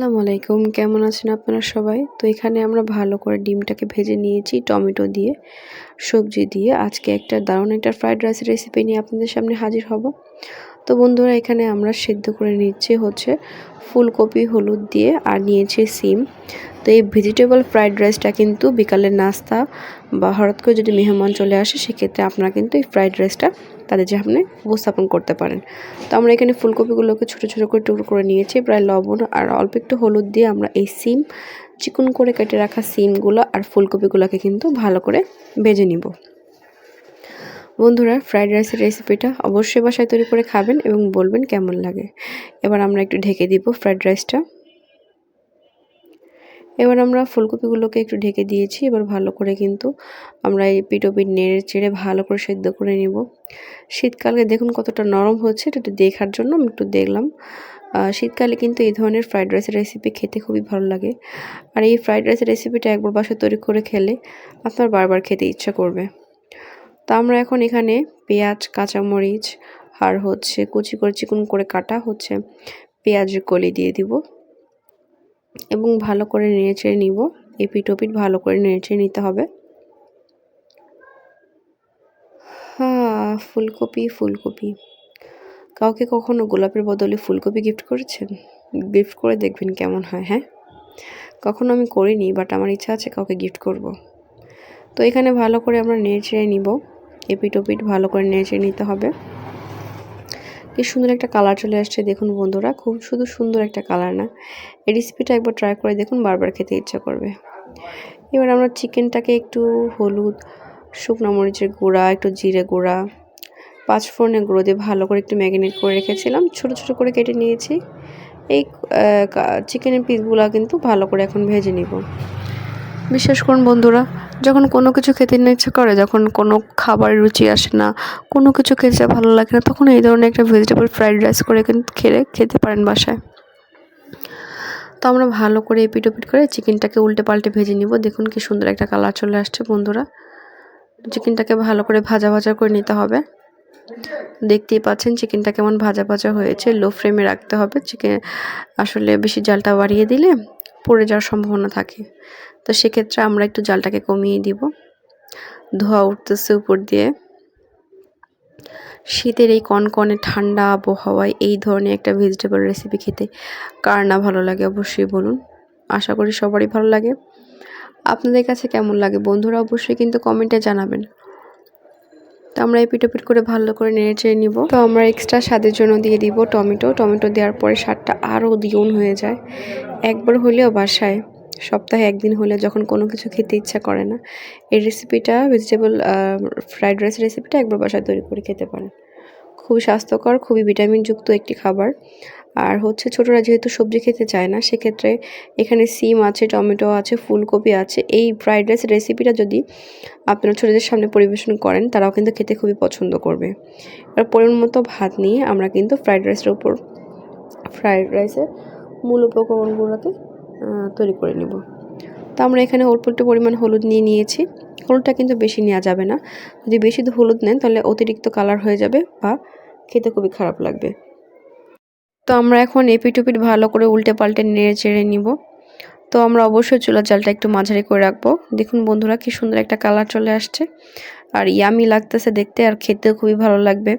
আসসালামু আলাইকুম। কেমন আছেন আপনারা সবাই? তো এখানে আমরা ভালো করে ডিমটাকে ভেজে নিয়েছি, টমেটো দিয়ে, সবজি দিয়ে। আজকে একটা দারুণ একটা ফ্রাইড রাইসের রেসিপি নিয়ে আপনাদের সামনে হাজির হব। তো বন্ধুরা, এখানে আমরা সেদ্ধ করে নিচ্ছি হচ্ছে ফুলকপি, হলুদ দিয়ে, আর নিয়েছি সিম। তো এই ভেজিটেবল ফ্রাইড রাইসটা কিন্তু বিকালের নাস্তা বা হঠাৎ করে যদি মেহমান চলে আসে, সেক্ষেত্রে আপনারা কিন্তু এই ফ্রাইড রাইসটা তাদের সামনে উপস্থাপন করতে পারেন। তো আমরা এখানে ফুলকপিগুলোকে ছোটো ছোটো করে টুকরো করে নিয়েছি, প্রায় লবণ আর অল্প একটু হলুদ দিয়ে আমরা এই সিম, চিকন করে কেটে রাখা সিমগুলো আর ফুলকপিগুলোকে কিন্তু ভালো করে ভেজে নিব। বন্ধুরা, ফ্রাইড রাইসের রেসিপিটা অবশ্যই বাসায় তৈরি করে খাবেন এবং বলবেন কেমন লাগে। এবার আমরা একটু ঢেকে দিব ফ্রাইড রাইসটা। এবার আমরা ফুলকপিগুলোকে একটু ঢেকে দিয়েছি, এবার ভালো করে কিন্তু আমরা এই পিটোপিট নেড়ে চেড়ে ভালো করে সেদ্ধ করে নিব। শীতকালে দেখুন কতটা নরম হচ্ছে, এটা একটু দেখার জন্য আমি একটু দেখলাম। শীতকালে কিন্তু এই ধরনের ফ্রাইড রাইসের রেসিপি খেতে খুবই ভালো লাগে। আর এই ফ্রাইড রাইসের রেসিপিটা একবার বাসায় তৈরি করে খেলে আপনার বারবার খেতে ইচ্ছা করবে। তা আমরা এখন এখানে পেঁয়াজ, কাঁচামরিচ, আর হচ্ছে কুচি করে চিকুন করে কাটা হচ্ছে পেঁয়াজের কলি দিয়ে দিব। এবং ভালো করে নেড়েচেড়ে নিব। এই পিটোপিট ভালো করে নেড়েচেড়ে নিতে হবে। হ্যাঁ ফুলকপি ফুলকপি। কাউকে কখনো গোলাপের বদলে ফুলকপি গিফট করেছেন? গিফট করে দেখবেন কেমন হয় হ্যাঁ? কখনো আমি করিনি বাট আমার ইচ্ছা আছে কাউকে গিফট করব। তো এখানে ভালো করে আমরা নেড়ে নিব। এপিটোপিট ভালো করে নেড়ে নিতে হবে। কি সুন্দর একটা কালার চলে আসছে দেখুন বন্ধুরা, খুব শুধু সুন্দর একটা কালার না। এই রেসিপিটা একবার ট্রাই করে দেখুন, বারবার খেতে ইচ্ছা করবে। এবার আমরা চিকেনটাকে একটু হলুদ, শুকনো মরিচের গুঁড়া, একটু জিরে গুঁড়া পাঁচ ফোড়নের গুঁড়ো দিয়ে ভালো করে একটু ম্যাগিনেট করে রেখেছিলাম। ছোট ছোট করে কেটে নিয়েছি। এই চিকেনের পিসগুলো কিন্তু ভালো করে এখন ভেজে নিব। বিশ্বাস করুন বন্ধুরা, যখন কোনো কিছু খেতে ইচ্ছা করে, যখন কোনো খাবারের রুচি আসে না, কোনো কিছু খেতে ভালো লাগে না, তখন এই ধরনের একটা ভেজিটেবল ফ্রাইড রাইস করে কিন্তু খেলে, খেতে পারেন বাসায়। তো আমরা ভালো করে এপিট ওপিট করে চিকেনটাকে উল্টে পাল্টে ভেজে নিব। দেখুন কি সুন্দর একটা কালার চলে আসছে বন্ধুরা। চিকেনটাকে ভালো করে ভাজা ভাজা করে নিতে হবে। দেখতেই পাচ্ছেন চিকেনটা কেমন ভাজা ভাজা হয়েছে। লো ফ্লেমে রাখতে হবে। চিকেন আসলে বেশি জালটা বাড়িয়ে দিলে পড়ে যাওয়ার সম্ভাবনা থাকে। তো সেক্ষেত্রে আমরা একটু জালটাকে কমিয়ে দিব। ধোয়া উঠতেছে উপর দিয়ে। শীতের এই কনকনে ঠান্ডা আবহাওয়ায় এই ধরনের একটা ভেজিটেবল রেসিপি খেতে কার না ভালো লাগে অবশ্যই বলুন। আশা করি সবারই ভালো লাগে। আপনাদের কাছে কেমন লাগে? বন্ধুরা অবশ্যই কিন্তু কমেন্টে জানাবেন। তো আমরা এই পিটোপিট করে ভালো করে নেড়ে চেড়ে নিব। তো আমরা এক্সট্রা স্বাদের জন্য দিয়ে দিব টমেটো। টমেটো দেওয়ার পরে স্বাদটা আরও দ্বিগুণ হয়ে যায়। একবার হলেও বাসায়, সপ্তাহে একদিন হলে যখন কোনো কিছু খেতে ইচ্ছা করে না, এই রেসিপিটা ভেজিটেবল ফ্রাইড রাইস রেসিপিটা একবার বাসায় তৈরি করে খেতে পারেন। খুবই স্বাস্থ্যকর, খুবই ভিটামিনযুক্ত একটি খাবার। আর হচ্ছে ছোটরা যেহেতু সবজি খেতে চায় না, সেক্ষেত্রে এখানে সিম আছে, টমেটো আছে, ফুলকপি আছে। এই ফ্রাইড রাইস রেসিপিটা যদি আপনারা ছোটোদের সামনে পরিবেশন করেন, তারাও কিন্তু খেতে খুবই পছন্দ করবে। এবার পরিমাণ মতো ভাত নিয়ে আমরা কিন্তু ফ্রাইড রাইসের উপর ফ্রাইড রাইসের মূল উপকরণগুলোকে তৈরি করে নেব। তো আমরা এখানে অল্প একটু পরিমাণ হলুদ নিয়ে নিয়েছি। হলুদটা কিন্তু বেশি নেওয়া যাবে না। যদি বেশি হলুদ নেন, তাহলে অতিরিক্ত কালার হয়ে যাবে বা খেতে খুবই খারাপ লাগবে। তো আমরা এখন এপিটুপিট ভালো করে উল্টে পাল্টে নেড়ে চেড়ে নিব। তো আমরা অবশ্যই চুলার জালটা একটু মাঝারি করে রাখব। দেখুন বন্ধুরা কি সুন্দর একটা কালার চলে আসছে। আর ইয়ামি লাগতেছে দেখতে আর খেতেও খুবই ভালো লাগবে।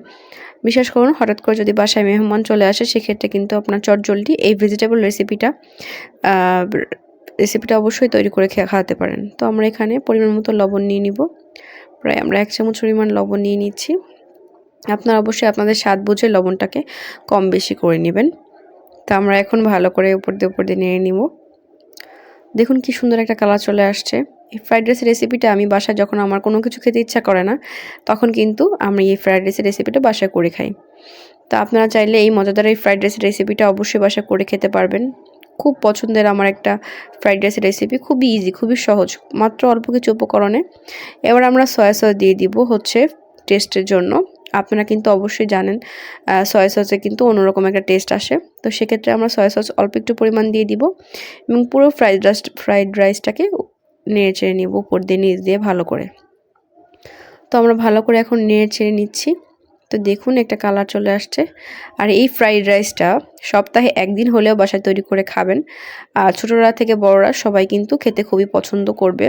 বিশেষ করুন, হঠাৎ করে যদি বাসায় মেহমান চলে আসে, সেক্ষেত্রে কিন্তু আপনার চটজলদি এই ভেজিটেবল রেসিপিটা রেসিপিটা অবশ্যই তৈরি করে খেয়ে খাওয়াতে পারেন। তো আমরা এখানে পরিমাণ মতো লবণ নিয়ে নিব। প্রায় আমরা এক চামচ পরিমাণ লবণ নিয়ে নিচ্ছি। আপনারা অবশ্যই আপনাদের স্বাদ বুঝে লবণটাকে কম বেশি করে নেবেন। তা আমরা এখন ভালো করে উপর দিয়ে উপর দিয়ে নিয়ে নিব। দেখুন কি সুন্দর একটা কালার চলে আসছে। এই ফ্রাইড রাইসের রেসিপিটা আমি বাসায় যখন আমার কোনো কিছু খেতে ইচ্ছা করে না, তখন কিন্তু আমি এই ফ্রাইড রাইসের রেসিপিটা বাসায় করে খাই। তা আপনারা চাইলে এই মজাদার এই ফ্রাইড রাইসের রেসিপিটা অবশ্যই বাসায় করে খেতে পারবেন। খুব পছন্দের আমার একটা ফ্রাইড রাইসের রেসিপি খুবই ইজি খুবই সহজ, মাত্র অল্প কিছু উপকরণে। এবার আমরা সয়া সস দিয়ে দিব হচ্ছে টেস্টের জন্য। আপনারা কিন্তু অবশ্যই জানেন সয়া সসে কিন্তু অন্যরকম একটা টেস্ট আসে। তো সেক্ষেত্রে আমরা সয়া সস অল্প একটু পরিমাণ দিয়ে দিব এবং পুরো ফ্রাইড রাইস ফ্রাইড রাইসটাকে নেড়ে চেড়ে নিব, উপর দিয়ে, নিচ দিয়ে ভালো করে। তো আমরা ভালো করে এখন নেড়ে ছেড়ে নিচ্ছি। তো দেখুন একটা কালার চলে আসছে। আর এই ফ্রাইড রাইসটা সপ্তাহে একদিন হলেও বাসায় তৈরি করে খাবেন। আর ছোটোরা থেকে বড়রা সবাই কিন্তু খেতে খুবই পছন্দ করবে।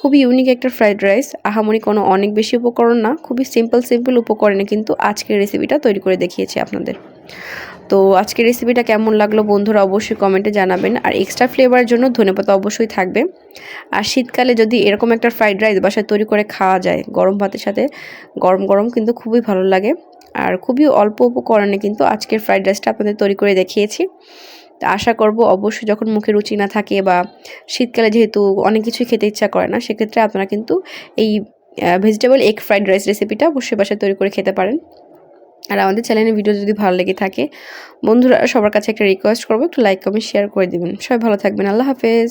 খুবই ইউনিক একটা ফ্রাইড রাইস আহামরি কোনো অনেক বেশি উপকরণ না। খুবই সিম্পল সিম্পল উপকরণে কিন্তু আজকের রেসিপিটা তৈরি করে দেখিয়েছি আপনাদের। তো আজকের রেসিপিটা কেমন লাগল বন্ধুরা অবশ্যই কমেন্টে জানাবেন। আর এক্সট্রা ফ্লেভারের জন্য ধনেপাতা অবশ্যই থাকবে। আর শীতকালে যদি এরকম একটা ফ্রাইড রাইস বাসায় তৈরি করে খাওয়া যায় গরম ভাতের সাথে, গরম গরম কিন্তু খুবই ভালো লাগে। আর খুবই অল্প উপকরণে কিন্তু আজকের ফ্রাইড রাইসটা আপনাদের তৈরি করে দেখিয়েছি। তা আশা করব অবশ্যই যখন মুখে রুচি না থাকে বা শীতকালে যেহেতু অনেক কিছুই খেতে ইচ্ছা করে না, সেক্ষেত্রে আপনারা কিন্তু এই ভেজিটেবল এগ ফ্রাইড রাইস রেসিপিটা অবশ্যই বাসায় তৈরি করে খেতে পারেন। আর আমাদের চ্যানেলের ভিডিও যদি ভালো লেগে থাকে, বন্ধুরা সবার কাছে একটা রিকোয়েস্ট করব, একটু লাইক কমেন্ট শেয়ার করে দেবেন। সবাই ভালো থাকবেন। আল্লাহ হাফেজ।